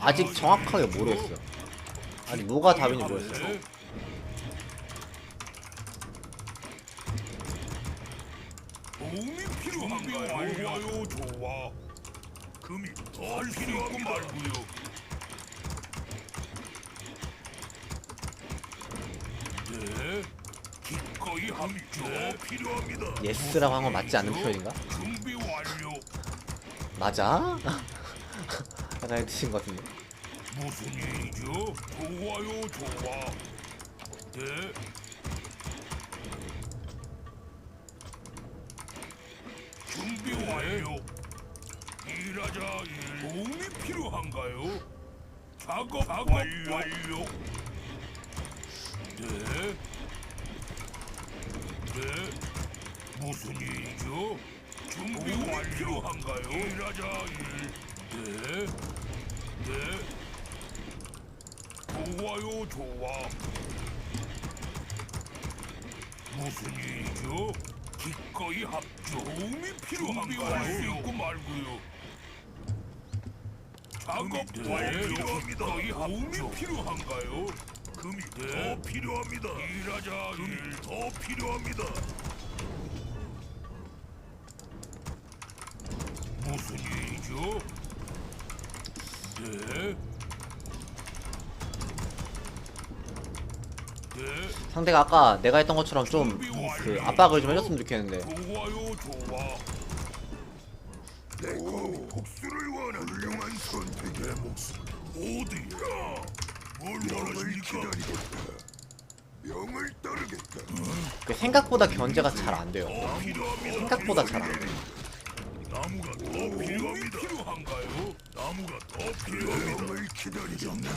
아직 정확하게 모르겠어요. 아직 뭐가 답인지 모르겠어요. 도움이 필요한가요? 좋아요, 좋아. 금이 더 필요 있고 말고요. 네, 기꺼이 합조 필요합니다. 예스라고 한 건 맞지 않는 표현인가? 준비 완료. 맞아? 약간 뜻인 것 같은데. 무슨 일이죠? 좋아요, 좋아. 네. 준비 완료. 일하자 일. 도움이 필요한가요? 작업, 작업 완료. 네. 네. 무슨 일이죠? 준비 완료. 필요한가요? 일하자 일. 네. 네. 좋아요, 좋아. 무슨 일이죠? 기꺼이 합조. 도움이 필요한가요? 있고 말고요. 작업 완료. 기꺼이 합조. 필요한가요? 금이 더 필요합니다. 일하자 일. 더 필요합니다. 무슨 일이죠? 네. 상대가 아까 내가 했던 것처럼 좀 그 압박을 좀 해줬으면 좋겠는데. 그 생각보다 견제가 잘 안 돼요. 생각보다 잘 안 돼. 나무가 더 필요합니다. 나무가 더 필요합니다. 기다리겠네.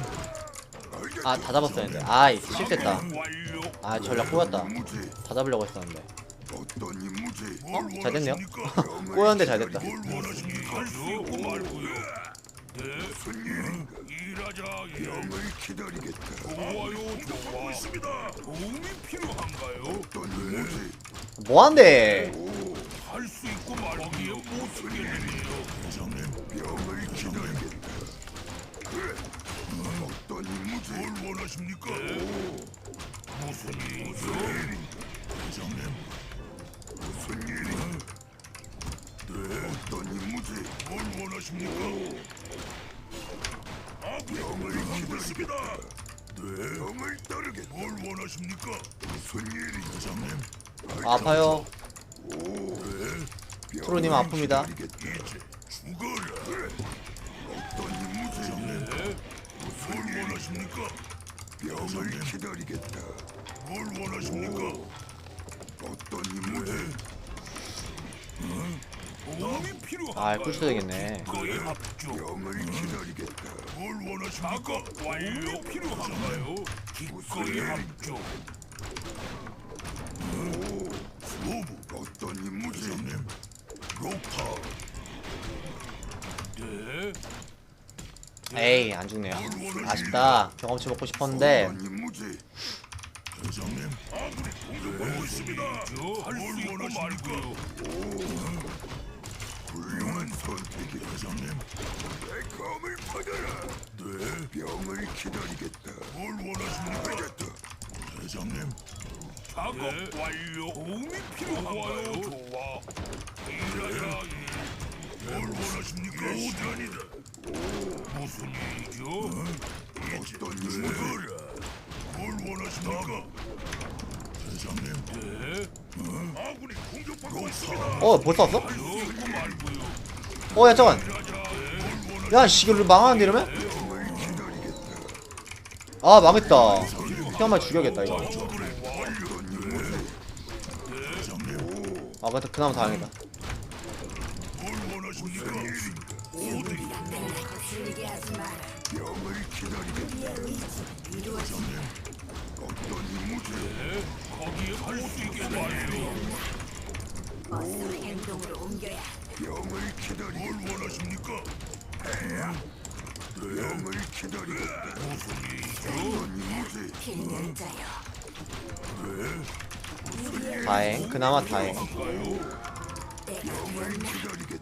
아, 다 잡았어야 했는데. 아이, 실수했다. 완료. 아, 전략 꼬였다. 다 잡으려고 했었는데. 어? 잘 됐네요. 꼬였는데 잘 됐다. 뭘 원하십니까? 할수 있고 병을 기다리겠다. 아파요. 네. 프로님 아픕니다. 병을 기다리겠다. 뭘 원하십니까? 어떤 임무지? 도움이 필요한가요? 아, 꿀. 거의 합조. 병을 기다리겠다. 뭘 원하십니까? 완료 필요한가요? 기꺼이 합조. 수호부 어떤 임무지? 로파. 네. 에이, 안 죽네요. 아쉽다. 경험치 먹고 싶었는데. 대장님. 네. 작업 완료. 도움이 필요한가요? 좋아. 일하자 일. 뭘 원하십니까? 오전이다. 무슨 일이죠? 어떤 일이라? 뭘 원하십니까? 대장님. 네. 아군이 공격받고 있습니다. 어, 벌써 왔어? 그거 말고요. 어, 야, 잠깐. 야, 씨, 이거 망하는데, 이러면? 아, 망했다. 피한말 죽여야겠다, 이거. 아, 맞다. 그나마 다행이다. 병을 기다리겠다. 대장님. 어떤 임무지? 거기에 갈수 있겠나요? 어서 행동으로 옮겨야 병을 기다리. 뭘 원하십니까? 병을 기다리겠다. 무슨 일이죠? 어떤 임무지? 필멸자여 다행. 그나마 다행. 병을 기다리겠다. 도움이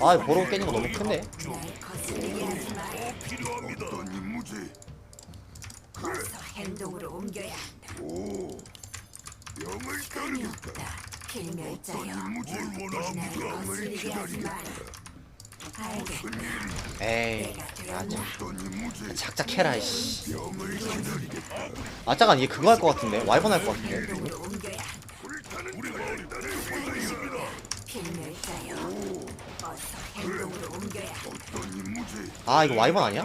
아 보러 깨는 거 너무 큰데. 어떤 임무지? 어서 행동으로 옮겨야 한다. 오, 명을 따르겠다. 필멸자여. 임무지? 뭘날 원합니까? 명을 거슬리게 하지 마라. 기다리겠다. 알겠다. 에이? 어떤 임무지? 작작해라 이씨 명을 기다리겠다. 아짜간 얘 그거 할 것 같은데 와이번 할 것 같은데 행동으로 옮겨야 한다. 불타는 우리 마을이 나를 있습니다. 필멸자여. 어서 행동으로 옮겨야 한다. 어떤 임무지? 아 이거 와이번 아니야?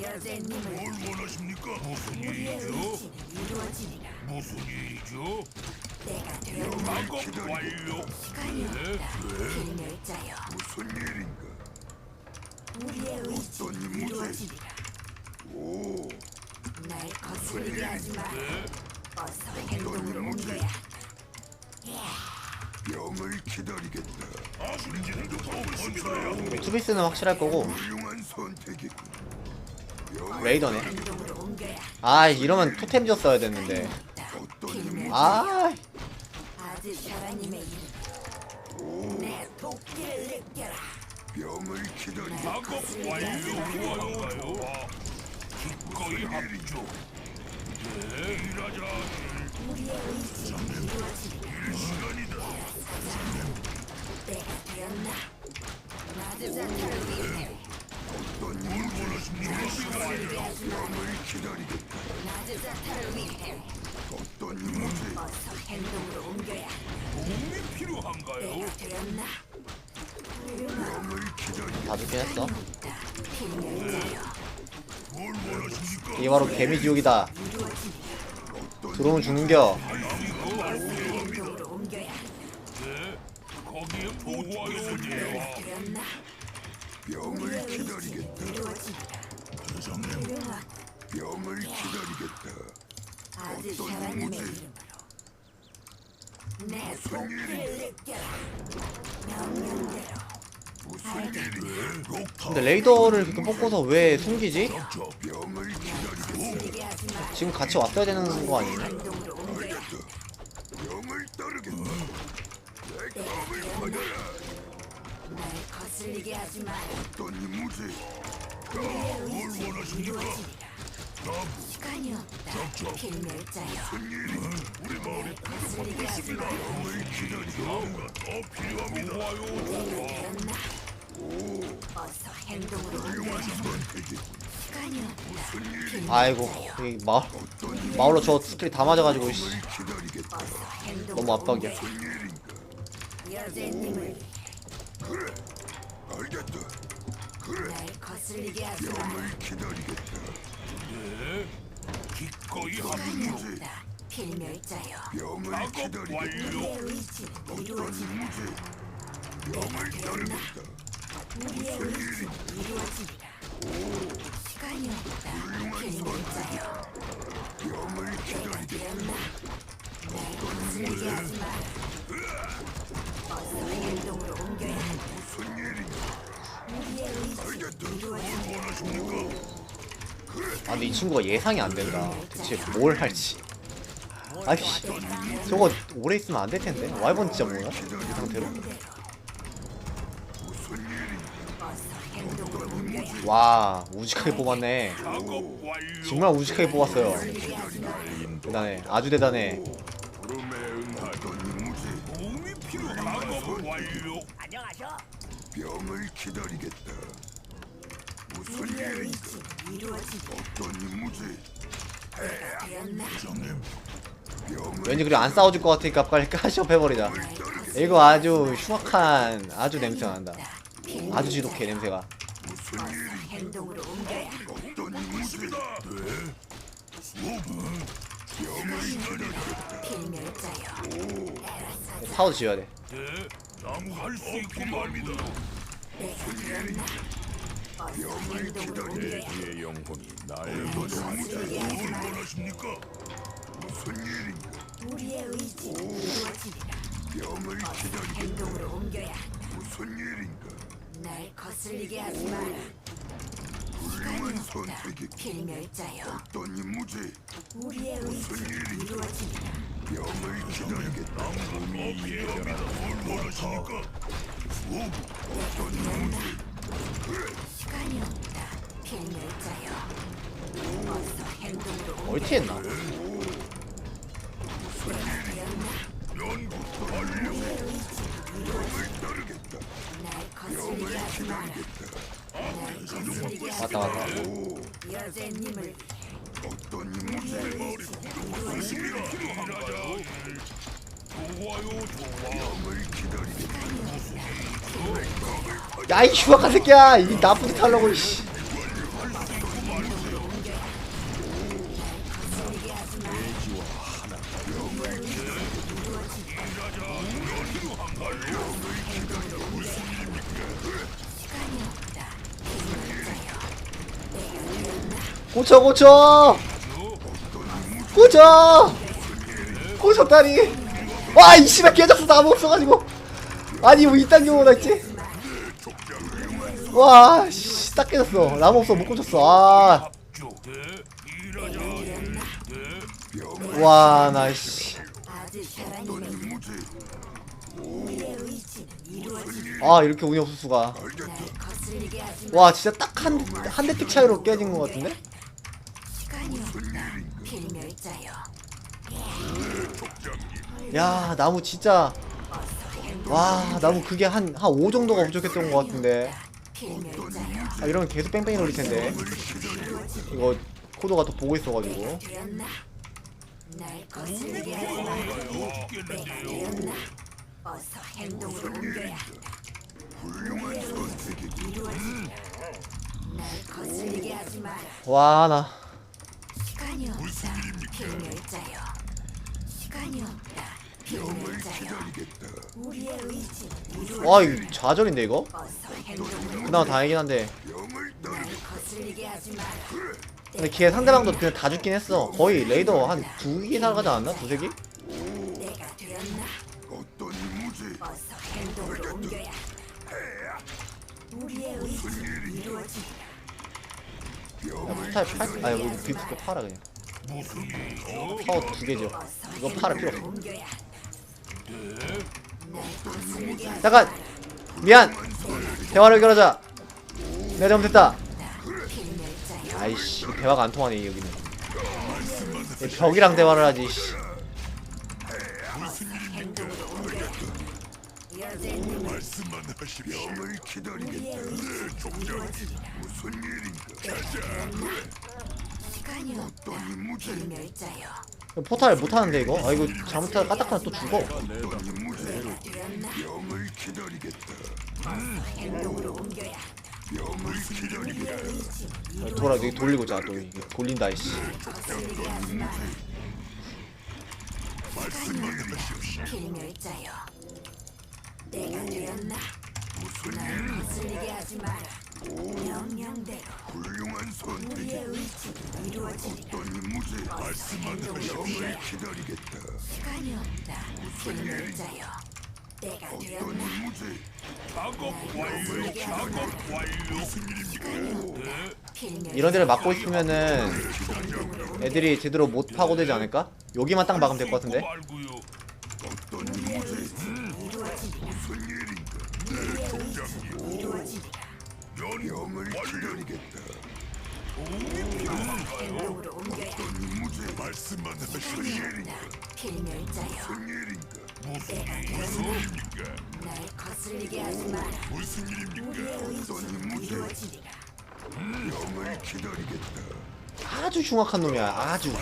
뭘 원하십니까? 무슨 일이죠? 무슨 일이죠? 내가 완료. 시간이 없다. 무슨 일인가? 우리의 의지는 임무지? 이루어지리라. 오, 날 거슬리게 하지 마라. 어서 행동 명을 기다리겠다. 아군지는 좀 없습니다. 투비스는 확실할 거고 훌륭한 선택이군. 명을 레이더네. 아 이러면 토템 지었어야 됐는데 어떤. 아. 명을 기다리겠다. 작업 완료. 좋아요. 기꺼이 합조. 네, 일하자. 이게 바로 개미 지옥이다 이루어지리라. 들어오면 죽는겨? 명을 기다리겠다. 명을 기다리겠다. 이름으로 내 도끼를 느껴라. 명령대로 무슨? 근데 레이더를 그렇게 뽑고서 왜 숨기지? 지금 같이 왔어야 되는 거 필요 아이고 이 마을 마을로 저 스킬이 다 맞아가지고 씨, 기다리겠다. 너무 압박이야 기다리겠다. 네, 기꺼이 시간이. 없다. 필멸자여. 기다리겠다. 완료. 어떤. 임무지? 명을 따르겠다. 우리의 의지는 이루어지리라. 시간이 없다. 필멸자여. 명을 내가 기다리겠다. 되었나? 날 거슬리게 하지 마라. 어서 행동으로 옮겨야 한다. 무슨 일인가? 우리의 의지는 알겠다. 이루어지리라. 아 근데 이 친구가 예상이 안 된다 대체 뭘 할지 아이씨 저거 오래 있으면 안 될 텐데 와이번 진짜 뭐야? 이 상태로 와 우직하게 뽑았네. 정말 우직하게 뽑았어요. 대단해 아주 대단해. 명을 기다리겠다. 무슨. 어떤? 명을 왠지 그리 안 싸워줄 것 같으니까 빨리 까시업 해버리자 이거 아주 흉악한 아주 냄새가 난다 아주 지독해 냄새가 무슨 일인가? 행동으로 옮겨야. 어떤 임무지? 명을 기다리겠다. 필멸자여. 타워 지어야 돼 네, 나무 할수 있게 말입니다. 내가 되었나? 어서 행동으로 옮겨야 한다. 의 영혼이 날 거슬리게 하지 마라. 원하십니까? 무슨 일인가? 우리의 의지는 이루어지리라. 어서 기다리겠다. 행동으로 옮겨야 한다. 무슨 일인가? 날 거슬리게 하지 마라. 훌륭한 선택이 필멸자여. 어떤 임무지? 우리의 의지는 이루어지리라 병을 기다리겠다. 시간이 없다. 필멸자여. 어서 행동으로 멀티했나? 날 거슬리게 하지 마라 날 거슬리게 하지 여제님을 위해 어떤? 좋아요 좋아. 야이 슈아카 새끼야 이 나쁜 짓 하려고 씨 고쳐 고쳐. 고쳐. 고쳤다니 와 이 씨발 깨졌어 나무 없어가지고. 아니 뭐 이딴 경우가 있지? 와씨딱 깨졌어. 나무 없어 못 고쳤어. 아와나씨. 아 이렇게 운이 없을 수가. 와 진짜 딱 한 한 대픽 차이로 깨진 것 같은데 야 나무 진짜. 와 나무 그게 한 한 5 정도가 부족했던 것 같은데. 아 이러면 계속 뺑뺑이 돌릴 텐데. 이거 코도가 또 보고 있어가지고. 와나 필멸자여 시간이 없다. 필멸자여 기다리겠다. 우리의 의지는 이루어 와 이거 좌절인데 이거? 어서 그나마 다행이긴 한데. 병을 따날 거슬리게 하지 마라. 근데 걔 상대방도 그냥 다 죽긴 했어. 거의 레이더 한 두 개 살아가지 않았나? 두세 개? 내가 되었나? 어떤 임무지? 어서 행동으로 옮겨야 한다 우리의 의지는 이루어지리라 야 포탈 팔? 아니 뭐 비프코 팔아 그냥 파워 두 개죠 이거 팔아 필요 없어 잠깐 미안 대화를 결하자 내가 잘못했다 아이씨 대화가 안 통하네 여기는 이 벽이랑 대화를 하지 씨. 말씀만. 병을 기다리겠다. 이루어지리라 무슨 일인가? 시간이 없다 포탈 못하는데 이거? 아 이거 잘못하다 까딱하면 또 죽어? 되었나 병을 기다리겠다. 행동으로 옮겨야 병을 기다리겠다. 돌아 여기 돌리고 자또 돌린다 이씨 마라 필멸자여 내가 되었나 날 거슬리게 하지 마라 명령대로 훌륭한 선택이 이루어지리라 어떤 임무지? 말씀만 병을 기다리겠다. 시간이 없다. 필멸자여 내가 어떤 되었나? 임무지? 작업 완료 작업 완료. 무슨 일입니까? 이런 데를 막고 있으면은 애들이 제대로 못 파고들지 않을까? 여기만 딱 막으면 될 것 같은데? 말고요 어떤 임무지? 이루어지리라 무슨 일인가? 이루어지리라 행동으로 옮겨야 한다. 어떤 임무지? 말씀만 없다. 필멸자여. 무슨 일인가? 내가 되었나 날 거슬리게 하지 마라. 무슨 일입니까? 이루어지리라. 병을 기다리겠다. 아주 흉악한 놈이야. 아주.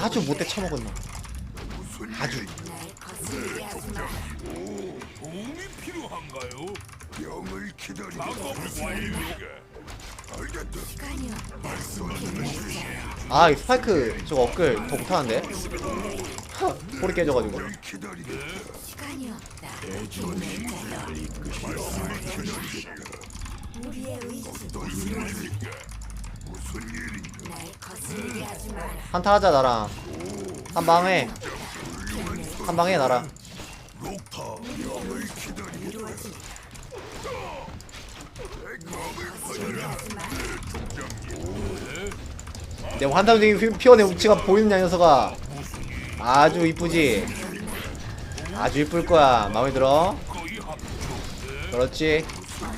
아주 못돼 처먹은 놈 무슨 아주. 날 거슬리게 하지 마라. 도움이 필요한가요 병을 기다리겠다. 작업 완료 알겠다. 시간이 없다 필멸자여 아이 스파이크 저거 업글 더 못하는데? 하, 볼이 깨져가지고. 병을 기다리겠다. 시간이 없다 필멸자여 우리의 의지는 이루어지리라 무슨 일인가? 날 거슬리게 하지 마라. 한타 하자 나랑. 한 방에. 한 방에 나랑. 기다리겠다. 내 환상적인 피- 피원의 우치가 보이는 야 녀석아. 아주 이쁘지? 아주 이쁠 거야 마음에 들어. 그렇지.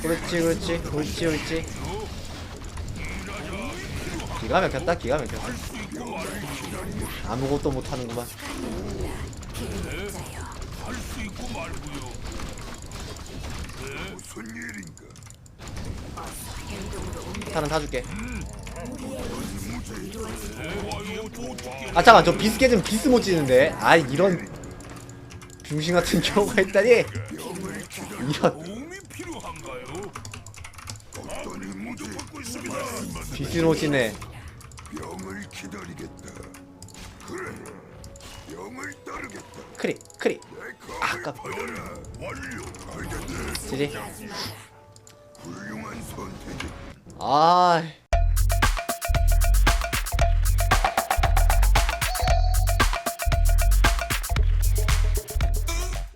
그렇지 그렇지. 그렇지 그렇지. 기가 막혔다 기가 막혔다 아무것도 못하는구만. 무슨 일인가? 도둑게 아 잠깐 저 비스 깨지면 비스 못 지는데 아 이런 중심 같은 경우가 있다니 이런. 비스 못 지네 병을 기다리겠다. 그래. 크리 크리 받아라. 완료. 알겠다. 지지. 아